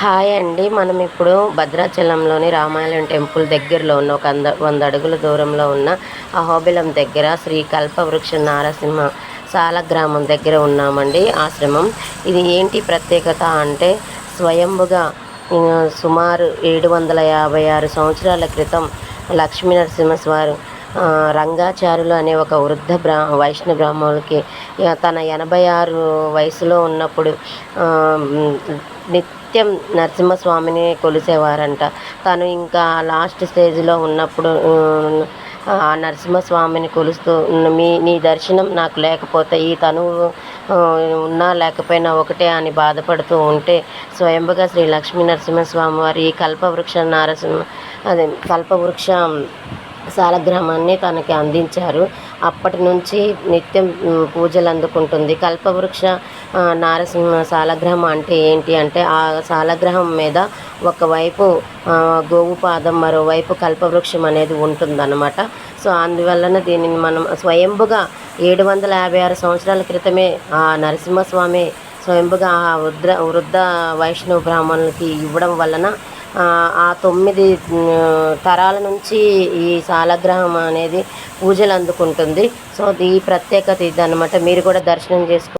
Hi అండి. మనం ఇప్పుడు భద్రాచలంలోని రామాయణం టెంపుల్ దగ్గరలో ఉన్న ఒక అంద వంద అడుగుల దూరంలో ఉన్న అహోబిలం దగ్గర శ్రీ కల్పవృక్ష నారసింహ సాల గ్రామం దగ్గర ఉన్నామండి ఆశ్రమం. ఇది ఏంటి ప్రత్యేకత అంటే స్వయంభుగా సుమారు ఏడు వందల యాభై ఆరు సంవత్సరాల క్రితం లక్ష్మీ నరసింహస్వారు రంగాచారులు అనే ఒక వృద్ధ బ్రా వైష్ణవ బ్రాహ్మణులకి తన ఎనభై ఆరు వయసులో ఉన్నప్పుడు నిత్యం నరసింహస్వామిని కొలిసేవారంట తను ఇంకా లాస్ట్ స్టేజ్లో ఉన్నప్పుడు ఆ నరసింహస్వామిని కొలుస్తూ మీ నీ దర్శనం నాకు లేకపోతే ఈ తనువు ఉన్నా లేకపోయినా ఒకటే అని బాధపడుతూ ఉంటే స్వయంభుగా శ్రీ లక్ష్మీ నరసింహస్వామి వారి ఈ కల్పవృక్ష నారసింహ అదే కల్పవృక్ష సాలగ్రామాన్ని తనకి అందించారు. అప్పటి నుంచి నిత్యం పూజలు అందుకుంటుంది. కల్పవృక్ష నారసింహ సాలగ్రామం అంటే ఏంటి అంటే ఆ శాలగ్రహం మీద ఒకవైపు గోవు పాదం మరోవైపు కల్పవృక్షం అనేది ఉంటుందన్నమాట. సో అందువలన దీనిని మనం స్వయంభుగా ఏడు వందల యాభై ఆరు సంవత్సరాల క్రితమే ఆ నరసింహస్వామి స్వయంభుగా ఆ వృద్ధ వృద్ధ వైష్ణవ బ్రాహ్మణులకి ఇవ్వడం వలన ఆ, తొమ్మిది తరాల నుంచి ఈ సాలగ్రహం అనేది పూజలు అందుకుంటుంది. సో ఈ ప్రత్యేకత ఇదన్నమాట. మీరు కూడా దర్శనం చేసుకో